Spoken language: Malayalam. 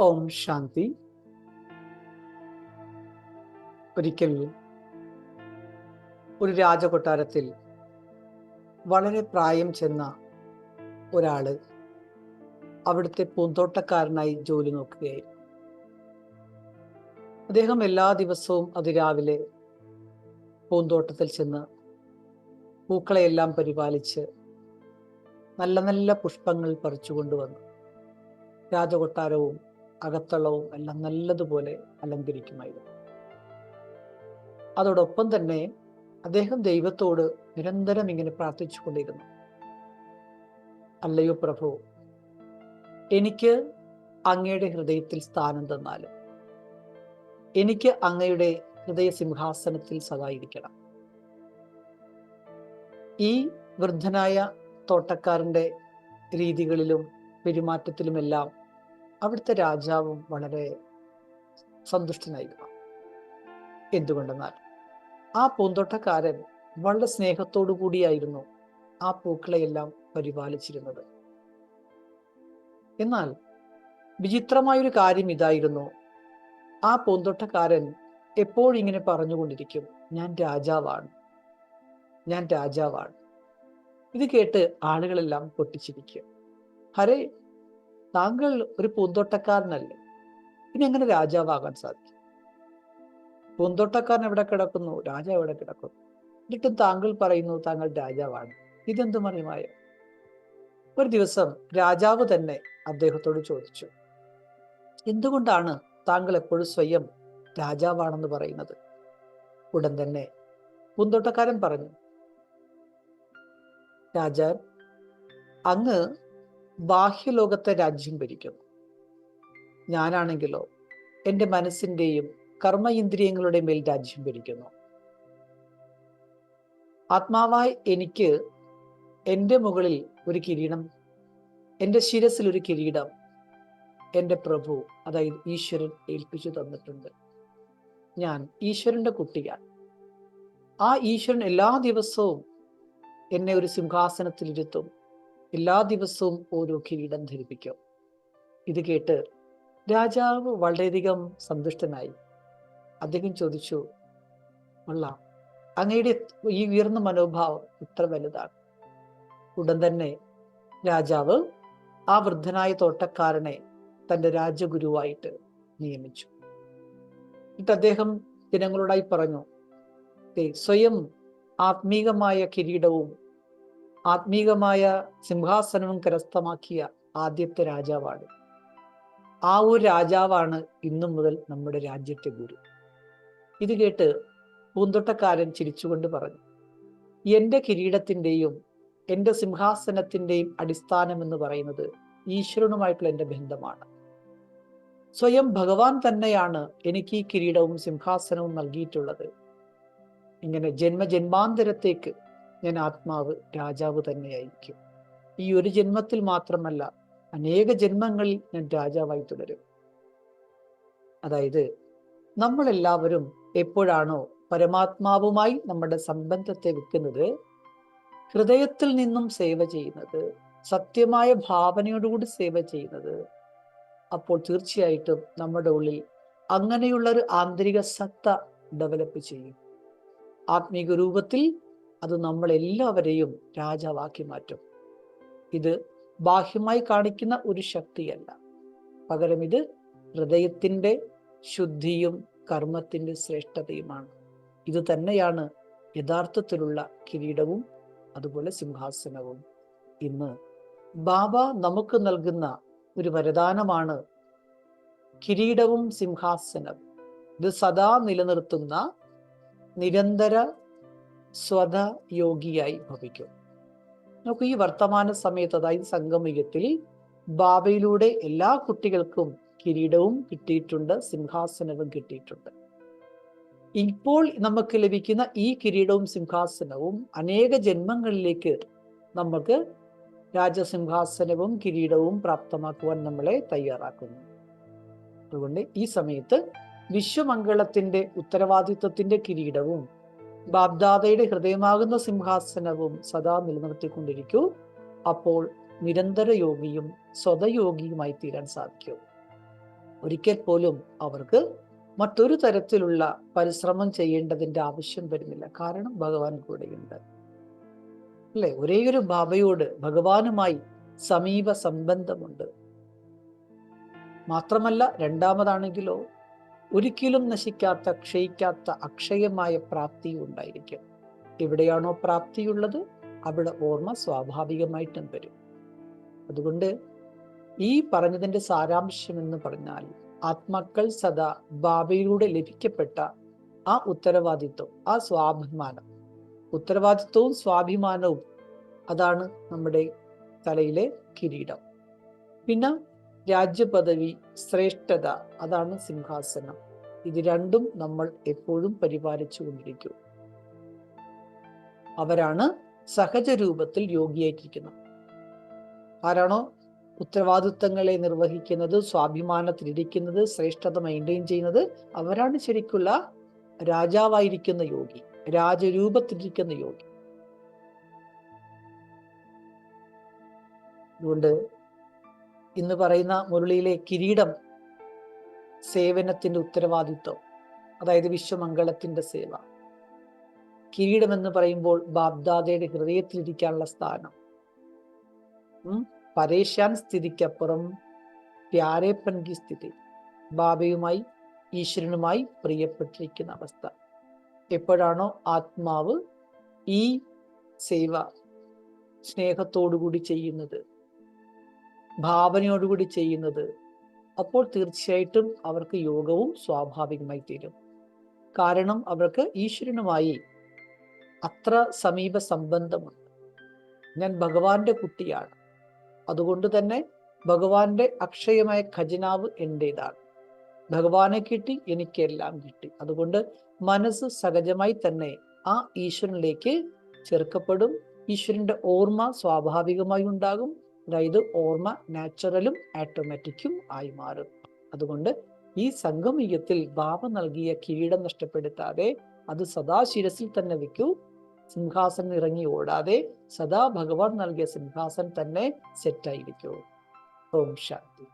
ഓം ശാന്തി. ഒരിക്കൽ ഒരു രാജകൊട്ടാരത്തിൽ വളരെ പ്രായം ചെന്ന ഒരാൾ അവിടുത്തെ പൂന്തോട്ടക്കാരനായി ജോലി നോക്കുകയായിരുന്നു. അദ്ദേഹം എല്ലാ ദിവസവും അതിരാവിലെ പൂന്തോട്ടത്തിൽ ചെന്ന് പൂക്കളെയെല്ലാം പരിപാലിച്ച് നല്ല നല്ല പുഷ്പങ്ങൾ പറിച്ചു കൊണ്ടുവന്നു രാജകൊട്ടാരവും അകത്തളവും എല്ലാം നല്ലതുപോലെ അലങ്കരിക്കുമായിരുന്നു. അതോടൊപ്പം തന്നെ അദ്ദേഹം ദൈവത്തോട് നിരന്തരം ഇങ്ങനെ പ്രാർത്ഥിച്ചുകൊണ്ടിരുന്നു. അല്ലയോ പ്രഭു എനിക്ക് അങ്ങയുടെ ഹൃദയത്തിൽ സ്ഥാനം തന്നാലും എനിക്ക് അങ്ങയുടെ ഹൃദയ സിംഹാസനത്തിൽ സദായിരിക്കണം ഈ വൃദ്ധനായ തോട്ടക്കാരന്റെ രീതികളിലും പെരുമാറ്റത്തിലുമെല്ലാം അവിടുത്തെ രാജാവും വളരെ സന്തുഷ്ടനായിരുന്നു എന്തുകൊണ്ടെന്നാൽ ആ പൂന്തോട്ടക്കാരൻ വളരെ സ്നേഹത്തോടു കൂടിയായിരുന്നു ആ പൂക്കളെയെല്ലാം പരിപാലിച്ചിരുന്നത്. എന്നാൽ വിചിത്രമായൊരു കാര്യം ഇതായിരുന്നു. ആ പൂന്തോട്ടക്കാരൻ എപ്പോഴിങ്ങനെ പറഞ്ഞുകൊണ്ടിരിക്കും ഞാൻ രാജാവാണ്. ഞാൻ രാജാവാണ്. ഇത് കേട്ട് ആളുകളെല്ലാം പൊട്ടിച്ചിരിക്കും. ഹരേ താങ്കൾ ഒരു പൂന്തോട്ടക്കാരനല്ലേ? പിന്നെ എങ്ങനെ രാജാവാകാൻ സാധിക്കും? പൂന്തോട്ടക്കാരൻ എവിടെ കിടക്കുന്നു? രാജാവ് എവിടെ കിടക്കുന്നു? എന്നിട്ടും താങ്കൾ പറയുന്നു താങ്കൾ രാജാവാണ്. ഇതെന്തു മറിയമായ? ഒരു ദിവസം രാജാവ് തന്നെ അദ്ദേഹത്തോട് ചോദിച്ചു എന്തുകൊണ്ടാണ് താങ്കൾ എപ്പോഴും സ്വയം രാജാവാണെന്ന് പറയുന്നത്? ഉടൻ തന്നെ പൂന്തോട്ടക്കാരൻ പറഞ്ഞു രാജാൻ അങ്ങ് ബാഹ്യലോകത്തെ രാജ്യം ഭരിക്കുന്നു. ഞാനാണെങ്കിലോ എന്റെ മനസ്സിന്റെയും കർമ്മ ഇന്ദ്രിയങ്ങളുടെ മേൽ രാജ്യം ഭരിക്കുന്നു. ആത്മാവായി എനിക്ക് എന്റെ മുകളിൽ ഒരു കിരീടം എന്റെ ശിരസിൽ ഒരു കിരീടം എന്റെ പ്രഭു അതായത് ഈശ്വരൻ ഏൽപ്പിച്ചു തന്നിട്ടുണ്ട്. ഞാൻ ഈശ്വരന്റെ കുട്ടിയാണ്. ആ ഈശ്വരൻ എല്ലാ ദിവസവും എന്നെ ഒരു സിംഹാസനത്തിലിരുത്തും. എല്ലാ ദിവസവും ഓരോ കിരീടം ധരിപ്പിക്കും. ഇത് കേട്ട് രാജാവ് വളരെയധികം സന്തുഷ്ടനായി. അദ്ദേഹം ചോദിച്ചു ഉള്ള അങ്ങയുടെ ഈ ഉയർന്ന മനോഭാവം ഇത്ര വലുതാണ്. ഉടൻ തന്നെ രാജാവ് ആ വൃദ്ധനായ തോട്ടക്കാരനെ തന്റെ രാജഗുരുവായിട്ട് നിയമിച്ചു. എന്നിട്ട് അദ്ദേഹം ജനങ്ങളോടായി പറഞ്ഞു "ദേ, സ്വയം ആത്മീകമായ കിരീടവും ആത്മീകമായ സിംഹാസനവും കരസ്ഥമാക്കിയ ആദ്യത്തെ രാജാവാണ്. ആ ഒരു രാജാവാണ് ഇന്നു മുതൽ നമ്മുടെ രാജ്യത്തെ ഗുരു. ഇത് കേട്ട് പൂന്തോട്ടക്കാരൻ ചിരിച്ചുകൊണ്ട് പറഞ്ഞു എന്റെ കിരീടത്തിന്റെയും എന്റെ സിംഹാസനത്തിന്റെയും അടിസ്ഥാനം എന്ന് പറയുന്നത് ഈശ്വരനുമായിട്ടുള്ള എന്റെ ബന്ധമാണ്. സ്വയം ഭഗവാൻ തന്നെയാണ് എനിക്ക് ഈ കിരീടവും സിംഹാസനവും നൽകിയിട്ടുള്ളത്. ഇങ്ങനെ ജന്മജന്മാന്തരത്തേക്ക് ഞാൻ ആത്മാവ് രാജാവ് തന്നെയായിരിക്കും. ഈ ഒരു ജന്മത്തിൽ മാത്രമല്ല അനേക ജന്മങ്ങളിൽ ഞാൻ രാജാവായി തുടരും. അതായത് നമ്മളെല്ലാവരും എപ്പോഴാണോ പരമാത്മാവുമായി നമ്മുടെ സംബന്ധത്തെ വെക്കുന്നത് ഹൃദയത്തിൽ നിന്നും സേവ ചെയ്യുന്നത് സത്യമായ ഭാവനയോടുകൂടി സേവ ചെയ്യുന്നത് അപ്പോൾ തീർച്ചയായിട്ടും നമ്മുടെ ഉള്ളിൽ അങ്ങനെയുള്ളൊരു ആന്തരിക സത്ത ഡെവലപ്പ് ചെയ്യും. ആത്മീക രൂപത്തിൽ അത് നമ്മളെല്ലാവരെയും രാജാവാക്കി മാറ്റും. ഇത് ബാഹ്യമായി കാണിക്കുന്ന ഒരു ശക്തിയല്ല. പകരം ഇത് ഹൃദയത്തിന്റെ ശുദ്ധിയും കർമ്മത്തിന്റെ ശ്രേഷ്ഠതയുമാണ്. ഇത് തന്നെയാണ് യഥാർത്ഥത്തിലുള്ള കിരീടവും അതുപോലെ സിംഹാസനവും. ഇന്ന് ബാബ നമുക്ക് നൽകുന്ന ഒരു വരദാനമാണ് കിരീടവും സിംഹാസനവും. ഇത് സദാ നിലനിർത്തുന്ന നിരന്തര സ്വത യോഗിയായി ഭവിക്കും. നമുക്ക് ഈ വർത്തമാന സമയത്ത് അതായത് സംഗമയത്തിൽ ബാബയിലൂടെ എല്ലാ കുട്ടികൾക്കും കിരീടവും കിട്ടിയിട്ടുണ്ട് സിംഹാസനവും കിട്ടിയിട്ടുണ്ട്. ഇപ്പോൾ നമുക്ക് ലഭിക്കുന്ന ഈ കിരീടവും സിംഹാസനവും അനേക ജന്മങ്ങളിലേക്ക് നമുക്ക് രാജസിംഹാസനവും കിരീടവും പ്രാപ്തമാക്കുവാൻ നമ്മളെ തയ്യാറാക്കുന്നു. അതുകൊണ്ട് ഈ സമയത്ത് വിശ്വമംഗളത്തിന്റെ ഉത്തരവാദിത്വത്തിന്റെ കിരീടവും ബാബ്ദാദയുടെ ഹൃദയമാകുന്ന സിംഹാസനവും സദാ നിലനിർത്തിക്കൊണ്ടിരിക്കൂ. അപ്പോൾ നിരന്തര യോഗിയും സ്വതയോഗിയുമായി തീരാൻ സാധിക്കും. ഒരിക്കൽ പോലും അവർക്ക് മറ്റൊരു തരത്തിലുള്ള പരിശ്രമം ചെയ്യേണ്ടതിന്റെ ആവശ്യം വരുന്നില്ല. കാരണം ഭഗവാൻ കൂടെയുണ്ട്. അല്ലെ? ഒരേ ഒരു ബാബയോട് ഭഗവാനുമായി സമീപ സംബന്ധമുണ്ട് മാത്രമല്ല രണ്ടാമതാണെങ്കിലോ ഒരിക്കലും നശിക്കാത്ത ക്ഷയിക്കാത്ത അക്ഷയമായ പ്രാപ്തി ഉണ്ടായിരിക്കും. എവിടെയാണോ പ്രാപ്തിയുള്ളത് അവിടെ ഓർമ്മ സ്വാഭാവികമായിട്ടും വരും. അതുകൊണ്ട് ഈ പറഞ്ഞതിന്റെ സാരാംശം എന്ന് പറഞ്ഞാൽ ആത്മാക്കൾ സദാ ബാബയിലൂടെ ലഭിക്കപ്പെട്ട ആ ഉത്തരവാദിത്വം ആ സ്വാഭിമാനം. ഉത്തരവാദിത്വവും സ്വാഭിമാനവും അതാണ് നമ്മുടെ തലയിലെ കിരീടം. പിന്നെ രാജ്യപദവി ശ്രേഷ്ഠത അതാണ് സിംഹാസനം. ഇത് രണ്ടും നമ്മൾ എപ്പോഴും പരിപാലിച്ചു കൊണ്ടിരിക്കും. അവരാണ് സഹജ രൂപത്തിൽ യോഗിയായിട്ടിരിക്കുന്നത്. ആരാണോ ഉത്തരവാദിത്വങ്ങളെ നിർവഹിക്കുന്നത് സ്വാഭിമാനത്തിലിരിക്കുന്നത് ശ്രേഷ്ഠത മെയിന്റെയിൻ ചെയ്യുന്നത് അവരാണ് ശരിക്കുള്ള രാജാവായിരിക്കുന്ന യോഗി രാജരൂപത്തിലിരിക്കുന്ന യോഗി. അതുകൊണ്ട് ഇന്ന് പറയുന്ന മുരളിയിലെ കിരീടം സേവനത്തിന്റെ ഉത്തരവാദിത്വം. അതായത് വിശ്വമംഗളത്തിന്റെ സേവ. കിരീടം എന്ന് പറയുമ്പോൾ ബാബ്ദാദയുടെ ഹൃദയത്തിലിരിക്കാനുള്ള സ്ഥാനം. പരേശാൻ സ്ഥിതിക്കപ്പുറം പ്യാരേപ്പൻകി സ്ഥിതി. ബാബയുമായി ഈശ്വരനുമായി പ്രിയപ്പെട്ടിരിക്കുന്ന അവസ്ഥ. എപ്പോഴാണോ ആത്മാവ് ഈ സേവ സ്നേഹത്തോടുകൂടി ചെയ്യുന്നത് ഭാവനയോടുകൂടി ചെയ്യുന്നത് അപ്പോൾ തീർച്ചയായിട്ടും അവർക്ക് യോഗവും സ്വാഭാവികമായി തീരും. കാരണം അവർക്ക് ഈശ്വരനുമായി അത്ര സമീപ സംബന്ധമുണ്ട്. ഞാൻ ഭഗവാന്റെ കുട്ടിയാണ്. അതുകൊണ്ട് തന്നെ ഭഗവാന്റെ അക്ഷയമായ ഖജനാവ് എന്റെതാണ് ഭഗവാനെ കിട്ടി എനിക്കെല്ലാം കിട്ടി. അതുകൊണ്ട് മനസ്സ് സഹജമായി തന്നെ ആ ഈശ്വരനിലേക്ക് ചേർക്കപ്പെടും. ഈശ്വരന്റെ ഓർമ്മ സ്വാഭാവികമായി ഉണ്ടാകും. അതായത് ഓർമ്മ നാച്ചുറലും ആറ്റോമാറ്റിക്കും ആയി മാറും. അതുകൊണ്ട് ഈ സംഗമീയത്തിൽ ബാബ നൽകിയ കിരീടം നഷ്ടപ്പെടുത്താതെ അത് സദാ ശിരസിൽ തന്നെ വെക്കൂ സിംഹാസനം ഇറങ്ങി ഓടാതെ സദാ ഭഗവാൻ നൽകിയ സിംഹാസനം തന്നെ സെറ്റായിരിക്കൂ ഓം ശാന്തി.